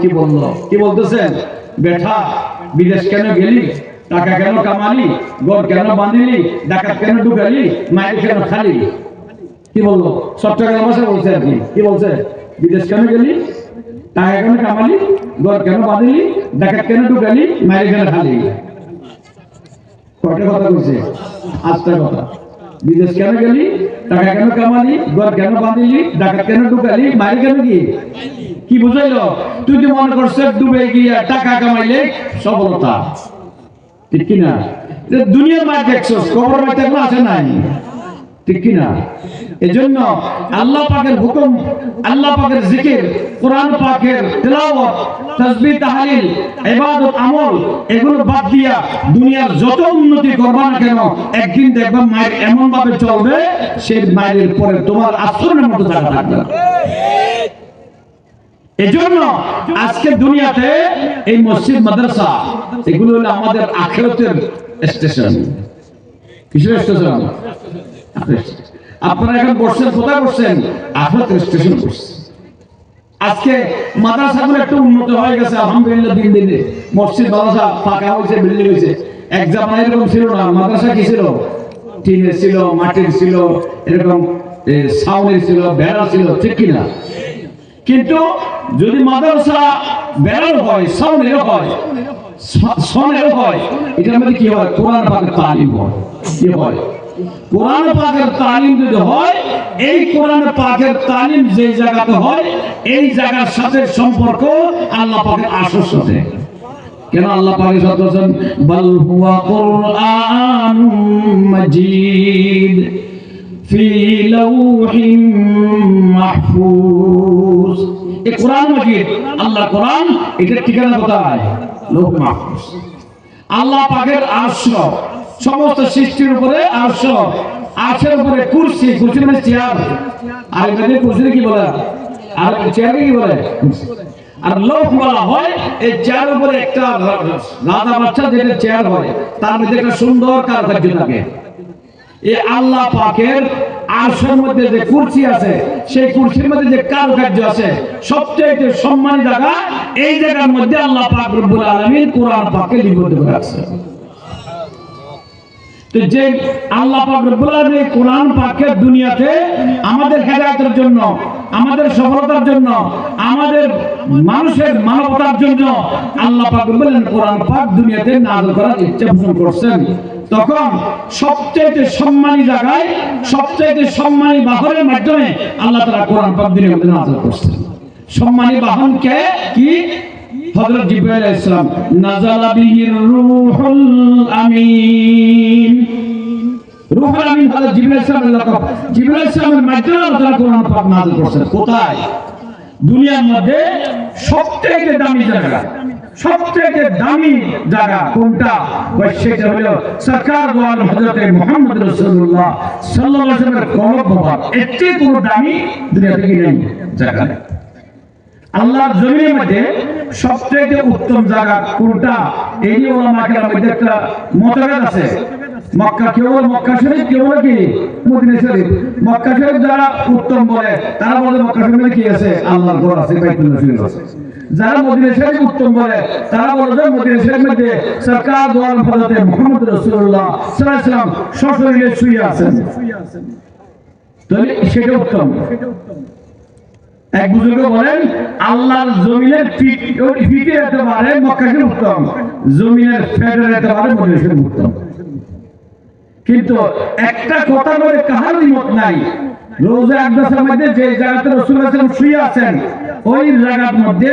কি বলল? কি বলতেছেন? বেঠা, বিদেশ কেন গেলি? টাকা কেন কামালি? গড় কেন বাঁধিলি? ডাকাত কেন ঢুকালি? মায়ের কেন খালি? কি বলল? চট্টগ্রাম ভাষা বলছে আর কি বলছে? বিদেশ কেন গেলি? টাকা কেন কামালি গড় কেন বাঁধিলি ডাকাত কেন ঢুকালি মায়ের কেন খালি কয়টা কথা বলছে? আটটা কথা। বিদেশ কেন গেলি, টাকা কেন কামালি ঘর কেন বাঁধিলি ডাকাত কেন ঢুকালি মারি কেন কি কি বুঝাইলো? তুই যে মনে করছে ডুবে গিয়া টাকা কামাইলে সফলতা। ঠিক কিনা? দুনিয়ার মার দেখছ কবর মার দেখল আছে নাই। হুকুম জিকির আমল বাদ দিয়া দুনিয়ার যত উন্নতি করবা না কেন, একদিন দেখবা মায়ের এমন ভাবে চলবে, সেই মায়ের পরে তোমার আশ্রমের মতো জায়গা থাকবে। এজন্য আজকে দুনিয়াতে এই মসজিদ, মাদ্রাসা, এগুলো হলো আমাদের আখেরাতের স্টেশন। কিসের স্টেশন? আপনারা এখন বসছেন, কোথায় বসছেন? আখেরাতের স্টেশন বসছেন আজকে মাদ্রাসাগুলো একটু উন্নত হয়ে গেছে, আলহামদুলিল্লাহ, দিন দিনে। মসজিদ, মাদ্রাসা ফাঁকা হয়েছে বিল্ডিং হয়েছে এক জামানা এরকম ছিল না। মাদ্রাসা কি ছিল? টিনের ছিল, মাটির ছিল, এরকম সাউনের ছিল বেড়া ছিল, ঠিক কিনা কিন্তু যদি মাদ্রাসা বেড়ার হয় সাউনের হয় সনের হয়, এটার মধ্যে কি হয়? কোরআন পাকের তালিম হয়। কি হয়? কোরআন পাকের তালিম যদি হয়, এই কোরআন পাকের তালিম যে জায়গাতে হয়, এই জায়গার সাথে সম্পর্ক আল্লাহ পাকের আসর সাথে কেন আল্লাহ পাকের সাথে কোরআন মাজিদ কোরআন ঠিকানা কোথায়? মাহফুজ। আল্লাহ পাকের আরশ সমস্ত সৃষ্টির উপরে আরশ, আরশের উপরে কুরসি কুরসি মানে চেয়ার। আর এখানে কুরসি কি বলে? আর চেয়ারকে কি বলে? আর লোক বলা হয়, এই চেয়ার উপরে একটা রাজা বাচ্চা যেটা চেয়ার হয়, তার মধ্যে একটা সুন্দর কারুকার্য থাকে। এই আল্লাহ পাকের আরশের মধ্যে যে কুরসি আছে, সেই কুরসির মধ্যে যে কারুকার্য আছে সবচেয়ে সম্মানী জায়গা, এই জায়গার মধ্যে আল্লাহ পাক রব্বুল আলামিন কোরআন পাকে লিপিবদ্ধ করে তো যে আল্লাহ পাক রব্বুল আলামিন কোরআন পাকের দুনিয়াতে আমাদের হেদায়েতের জন্য, আমাদের সফলতার জন্য, আমাদের মানুষের মানবতার জন্য আল্লাহ পাক রব্বুল কোরআন পাক দুনিয়াতে নাযিল করার ইচ্ছা পোষণ করছেন। তখন সবচেয়ে সম্মানী জায়গায় সবচেয়ে সম্মানী বাহনের মাধ্যমে আল্লাহ তাআলা কোরআন পাক মধ্যে নাযিল করছেন। সম্মানী বাহন কে? কি? হযরত জিবরাইল আলাইহিস সালাম, নাযালা বিহির রূহুল আমিন। রূহুল আমিন জিবরাইল আলাইহিস সালামের লকব জিবরাইল সালামের মাধ্যমে আল্লাহ কোরআন পাক নাযিল করছেন। কোথায়? দুনিয়ার মধ্যে সবথেকে দামি জায়গা। সবথেকে দামি জায়গা কোনটা? সেটা হলো সরকার গোয়াল হযরত মুহাম্মদ আলাইহি ওয়াসাল্লামের কলব মোবারক এর চেয়ে কোনো দামি দুনিয়াতে কি নেই, জায়গা আল্লাহর জমিনের মধ্যে সবচেয়ে উত্তম জায়গা কোনটা? এই যে ওলামা কেরামের মধ্যে একটা মতভেদ আছে। সেটা উত্তম। এক বুজুর্গ বলেন আল্লাহর জমিনের ফিটে হতে পারে মক্কাকে উত্তম জমিনের ফেডার হতে পারে মদিনাকে উত্তম। কিন্তু একটা কথা বলে কাহার মত নাই। রোজা একদাসের মধ্যে যে জায়গাতে রসুল আছেন শুয়ে আছেন ওই জায়গার মধ্যে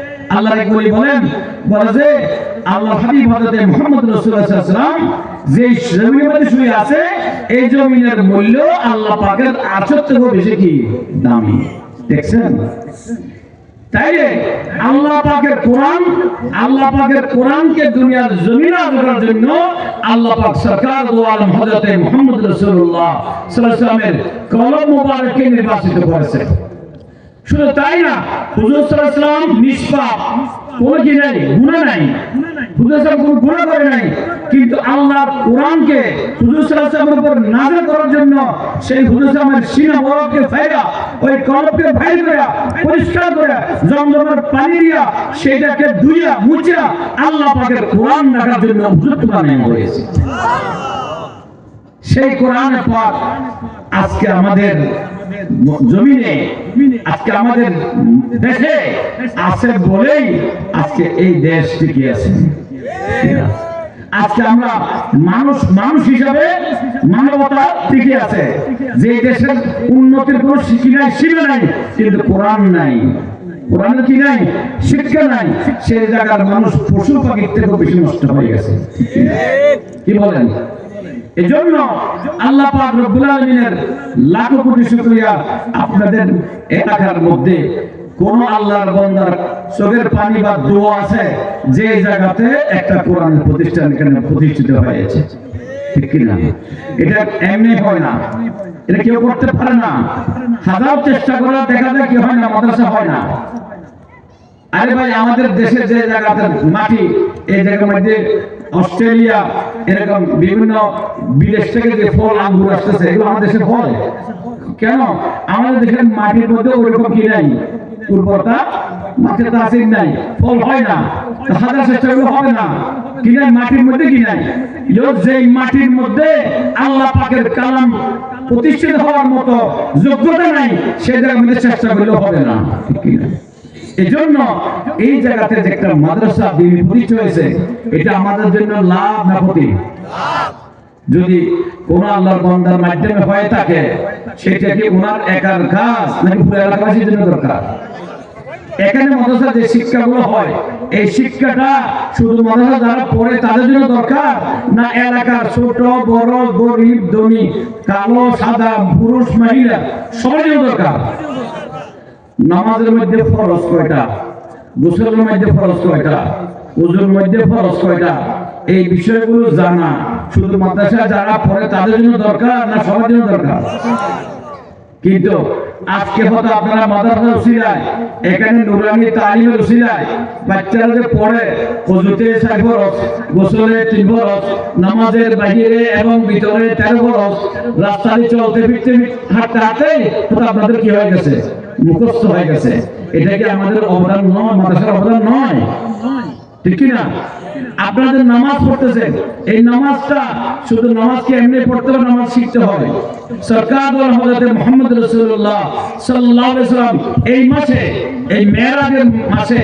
আল্লাহ এক বলি বলেন, বলে যে আল্লাহ হাবিব হযরত মুহাম্মদ রাসূলুল্লাহ সাল্লাল্লাহু আছে, এই জমিনের মূল্য আল্লাহ পাকের আরশের থেকেও বেশি কি? দামি। দেখছেন? আল্লাহ পাকের কোরআন, আল্লাহ পাকের কোরআনকে দুনিয়ার জমিনে জন্য আল্লাহ পাক সরকার দো আলম হযরত মুহাম্মদ রাসূলুল্লাহ সাল্লাল্লাহু আলাইহি ওয়াসাল্লামের কলম মোবারককে নির্বাচিত করেছে শুধু তাই না, হুজুর নিষ্পাপ। কোনো কি নাই? গুনাহ নাই। হুজুর কোনো করে নাই। কিন্তু আল্লাহ কোরআনকে হুজুর উপর করার জন্য সেই হুজুর সিনা ওই করে পরিষ্কার করে জমজমের পানি দিয়া সেটাকে ধুইয়া, মুছিয়া আল্লাহ পাকের কোরআন রাখার জন্য হুজুর সেই কোরআন পাক আজকে আমাদের জমিনে আজকে আমাদের দেশে আছে বলেই আজকে এই দেশ টিকে আছে। আজকে আমরা মানুষ মানুষ হিসাবে মানবতা টিকে আছে। যে দেশের উন্নতির কোনো নাই সীমা নাই, কিন্তু কোরআন নাই। কোরআনে কি নাই? শিক্ষা নাই। সেই জায়গার মানুষ পশু পাখির থেকেও বেশি নষ্ট হয়ে গেছে। কি বলেন? এজন্য আল্লাহ পাক রব্বুল আলামিনের লাখ কোটি শুকরিয়া আপনাদের এলাকার মধ্যে কোন আল্লাহর বান্দার চোখের পানি বা দোয়া আছে, যে জায়গাতে একটা কোরআন প্রতিষ্ঠান এখানে প্রতিষ্ঠিত হয়েছে। ঠিক কি না এটা এমনি হয় না। এটা কেউ করতে পারে না। হাজার চেষ্টা করে দেখা যায় কি হয় না, মাদ্রাসা হয় না। আরে ভাই, আমাদের দেশের যে জায়গাতে মাটি, এই জায়গার মধ্যে অস্ট্রেলিয়া এরকম বিভিন্ন বিদেশ থেকে যে ফল, আঙ্গুর আসতেছে, এগুলো আমাদের দেশে হয়। কেন? আমাদের দেশের মাটির মধ্যে ওরকম কি নাই? উর্বরতা মাটির তাসির নাই। ফল হয় না। হাজার চেষ্টা হবে না। কি নাই? মাটির মধ্যে কি নাই? লোক যে মাটির মধ্যে আল্লাহ পাকের কালাম প্রতিষ্ঠিত হওয়ার মতো যোগ্যতা নাই সে জায়গার চেষ্টা করলেও হবে না। ঠিক না এজন্য এই জায়গাতে যে একটা মাদ্রাসা দিন প্রতিষ্ঠা হয়েছে, এটা আমাদের জন্য লাভ না ক্ষতি? যদি কোন আল্লাহর বন্দার মাধ্যমে হয়ে থাকে, সেটা কি ওনার একার কাজ নাকি পুরো এলাকাবাসীর জন্য দরকার? এখানে মাদ্রাসা যে শিক্ষাগুলো হয়, এই শিক্ষাটা শুধু মাদ্রাসা যারা পড়ে তাদের জন্য দরকার? না এলাকার ছোট, বড়, গরিব, ধনী, কালো, সাদা, পুরুষ, মহিলা, সবার জন্য দরকার? নামাজের মধ্যে ফরজ কয়টা? গোসলের মধ্যে ফরজ কয়টা? ওজুর মধ্যে ফরজ কয়টা? এই বিষয়গুলো জানা। শুধু মাদ্রাসা যারা পড়ে তাদের জন্য দরকার না সবার জন্য দরকার? কিন্তু আজকে হয়তো আপনারা মাদ্রাসা উসিলায় এখানে নুরানি তালিমের উসিলায় বাচ্চারা যে পড়ে অজুতে চার বরস গোসলে তিন বরস নামাজের বাহিরে এবং ভিতরে তেরো বরস রাস্তায় চলতে ফিরতে হাঁটতে হাঁটতে হয়তো আপনাদের কি হয়ে গেছে? মুখস্থ হয়ে গেছে। এটা কি আমাদের অবদান নয়? মাদ্রাসার অবদান নয়? ঠিক কি না আপনাদের নামাজ পড়তেছেন, এই নামাজটা শুধু নামাজকে এমনি পড়তে হবে, নামাজ শিখতে হবে। সরকার হযরত মুহাম্মদ রাসূলুল্লাহ সাল্লাল্লাহু আলাইহি এই মাসে, এই মেরাজের মাসে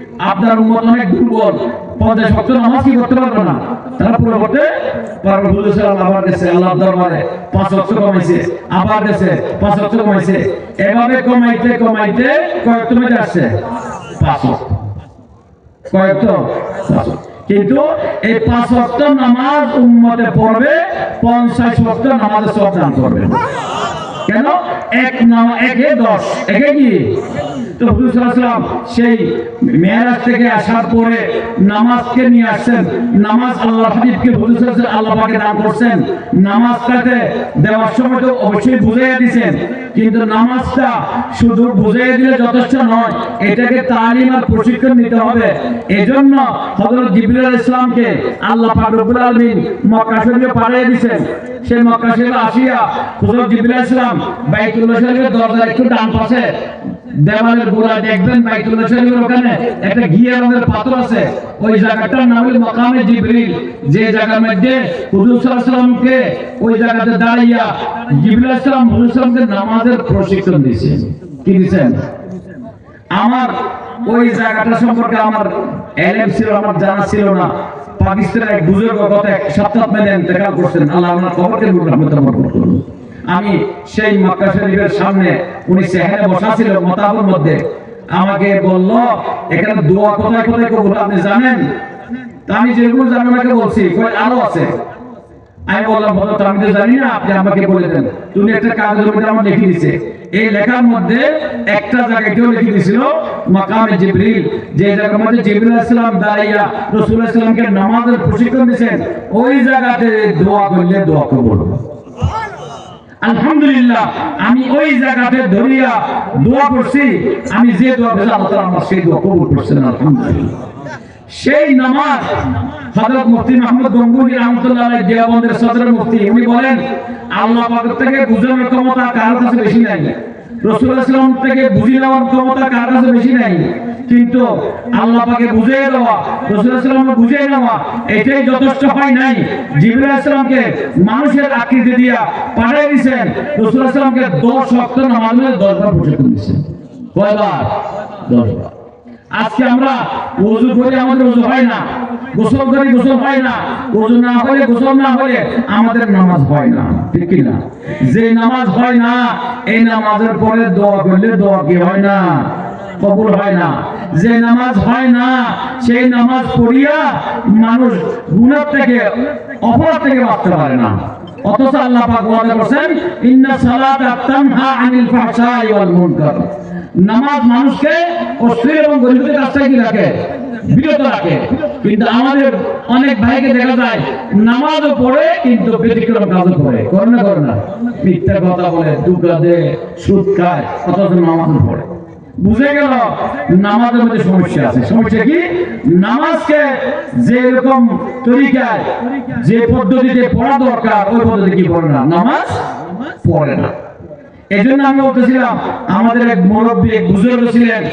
আপনার উম্মত অনেক দুর্বল। পঞ্চাশ ওয়াক্ত নামাজ কি করতে পারবে না? তারা পুরো করতে পারবে সাল্লাল্লাহু আবার গেছে আল্লাহর দরবারে পাঁচ ওয়াক্ত কমাইছে, আবার গেছে পাঁচ ওয়াক্ত কমাইছে। এভাবে কমাইতে কমাইতে কয়েক তুমি আসছে। পাঁচ কয়েক তো। কিন্তু এই পাঁচ ওয়াক্ত নামাজ উম্মতে পড়বে, পঞ্চাশ ওয়াক্ত নামাজের সব দান করবে। কেন? এক একে দশ। একে কি? তো হুজুর সাল্লাল্লাহু আলাইহি সাল্লাম সেই থেকে আসার পরে নামাজকে নিয়ে আসছেন। নামাজ আল্লাহ হাবিবকে হুজুর সাল্লাল্লাহু আলাইহি সাল্লাম আল্লাহ পাকে দান করছেন। নামাজটাতে দেওয়ার সময় তো অবশ্যই বুঝাইয়া কিন্তু নামাজটা শুধু বুঝাইয়া দিলে যথেষ্ট নয়, এটাকে তালিম আর প্রশিক্ষণ নিতে হবে। এজন্য হযরত জিবরিল আলাইহিস সালামকে আল্লাহ পাক রব্বুল পাঠিয়ে সেই মক্কা আসিয়া হযরত জিবরিল আলাইহিস সালাম নামাজের প্রশিক্ষণ দিয়েছেন। কি আমার ওই জায়গাটা সম্পর্কে আমার ছিল, আমার জানা ছিল না। পাকিস্তানের এক বুজুর্গ গত এক সপ্তাহ মেলে দেখা করছেন। আল্লাহ আমার খবরকে নূর রহমত করুন। আমি সেই মক্কা শরীফের সামনে, উনি সেখানে বসা ছিল মতাবুর মধ্যে। আমাকে বলল, এখানে দোয়া কোথায় কোথায় কবুল? আপনি জানেন? আমি যেগুলো জানি, ওনাকে বলছি আরও আছে? আমি বললাম বলো তো আমি তো জানি না, আপনি আমাকে বলে দেন। তুমি একটা আমার লিখে দিছে এই লেখার মধ্যে একটা জায়গায় কেউ লিখে দিছিল মাকামে জিবরিল। যে জায়গার মধ্যে জিবরিল আলাইহিস সালাম দাঁড়াইয়া রাসূল আলাইহিস সালামকে নামাজের প্রশিক্ষণ দিয়েছেন, ওই জায়গাতে দোয়া করলে দোয়া করব আলহামদুলিল্লাহ, আমি ওই জায়গাতে ধরিয়া দোয়া করছি। আমি যে দোয়া করছি, আল্লাহ তাআলা আমার সেই দোয়া কবুল করছেন, আলহামদুলিল্লাহ। সেই নামাজ হযরত মুফতি মাহমুদ গঙ্গুহি রাহমাতুল্লাহ আলাইহি দেওবন্দের সদর মুফতি, উনি বলেন, আল্লাহ পাক থেকে বুঝানোর ক্ষমতা কারও কাছে বেশি নাই। রাসূলুল্লাহ সাল্লাল্লাহু আলাইহি থেকে বুঝিয়ে নেওয়ার ক্ষমতা কারও কাছে বেশি নাই। বুঝিয়ে দেওয়া বুঝিয়ে নেওয়া এটাই যথেষ্ট হয় নাই। জিবরাইল আলাইহিস সালামকে মানুষের আকৃতি দিয়া পাঠিয়ে দিয়েছেন সাল্লামকে 10 ওয়াক্ত নামাজের 10 বার প্রশিক্ষণ কয়বার? 10 বার আজকে আমরা ওযু করে আমাদের ওযু হয় না, গোসল করে গোসল হয় না ওযু না হলে গোসল না হলে আমাদের নামাজ হয় না, ঠিক কি না? যে নামাজ হয় না, এই নামাজের পরে দোয়া করলে দোয়া কি হয় না? কবুল হয় না। যে নামাজ হয় না, সেই নামাজ পড়িয়া মানুষ গুনাহ থেকে, অপরাধ থেকে বাঁচতে পারে না। অথচ আল্লাহ করেছেন নামাজ মানুষকে অশ্লীল এবং গরিবদের কাছ থেকে রাখে, বিরত রাখে। কিন্তু আমাদের অনেক ভাইকে দেখা যায়, নামাজও পড়ে, কিন্তু ব্যতিক্রম কাজও করে। করে না করে না। মিথ্যা কথা বলে সুদ খায়, অথচ নামাজও পড়ে। বুঝে গেল নামাজের মধ্যে সমস্যা আছে। সমস্যা কি? নামাজকে যে রকম তরিকায়, যে পদ্ধতিতে পড়া দরকার, ওই পদ্ধতি কি পড়ে না? নামাজ পড়ে না। এই জন্য আমি বলতেছিলাম, আমাদের এক মুরব্বী, এক বুজুর্গ ছিলেন